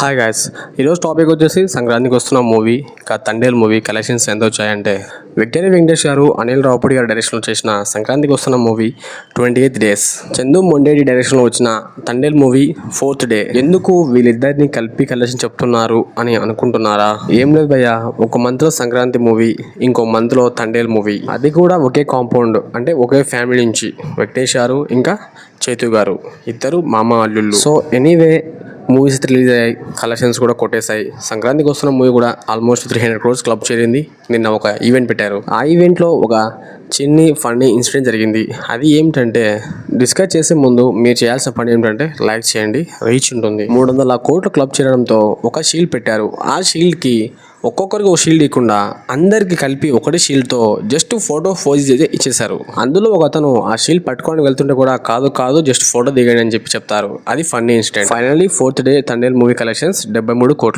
Hi guys ఈరోజు topic వచ్చేసి సంక్రాంతికి వస్తున్న మూవీ ఇంకా తండేల్ మూవీ కలెక్షన్స్ ఎంత వచ్చాయంటే విక్టరీ వెంకటేష్ గారు అనిల్ రావుపూడి గారి డైరెక్షన్లో చేసిన సంక్రాంతికి వస్తున్న movie twenty eighth days Chandu Mondeti డైరెక్షన్లో వచ్చిన తండేల్ మూవీ ఫోర్త్ డే ఎందుకు వీళ్ళిద్దరిని కలిపి కలెక్షన్ చెప్తున్నారు అని అనుకుంటున్నారా? ఏం లేదు భయ్య ఒక మంత్లో సంక్రాంతి మూవీ ఇంకో మంత్లో తండేల్ మూవీ అది కూడా ఒకే కాంపౌండ్ అంటే ఒకే ఫ్యామిలీ నుంచి. వెంకటేష్ గారు ఇంకా చేతు గారు. ఇద్దరు మామ అల్లుళ్ళు. సో ఎనీవే మూవీస్ రిలీజ్ అయ్యాయి. కలెక్షన్స్ కూడా కొట్టేశాయి. సంక్రాంతికి వస్తున్న మూవీ కూడా almost three hundred crores club చేరింది. నిన్న ఒక ఈవెంట్ పెట్టారు. ఆ ఈవెంట్లో ఒక చిన్ని ఫన్నీ ఇన్సిడెంట్ జరిగింది. అది ఏమిటంటే డిస్కస్ చేసే ముందు మీరు చేయాల్సిన పని ఏమిటంటే లైక్ చేయండి రీచ్ ఉంటుంది. మూడు వందల కోట్లు క్లబ్ చేయడంతో ఒక షీల్డ్ పెట్టారు. ఆ షీల్డ్కి ఒక్కొక్కరికి ఒక షీల్డ్ ఇవ్వకుండా అందరికి కలిపి ఒకటి షీల్డ్తో జస్ట్ ఫోటో ఫోజ్ చేసి ఇచ్చేశారు. అందులో ఒక అతను ఆ షీల్డ్ పట్టుకొని వెళ్తుంటే కూడా కాదు కాదు జస్ట్ ఫోటో దిగండి అని చెప్పి చెప్తారు. అది funny incident finally fourth day Thandel movie collections డెబ్బై మూడు కోట్లు.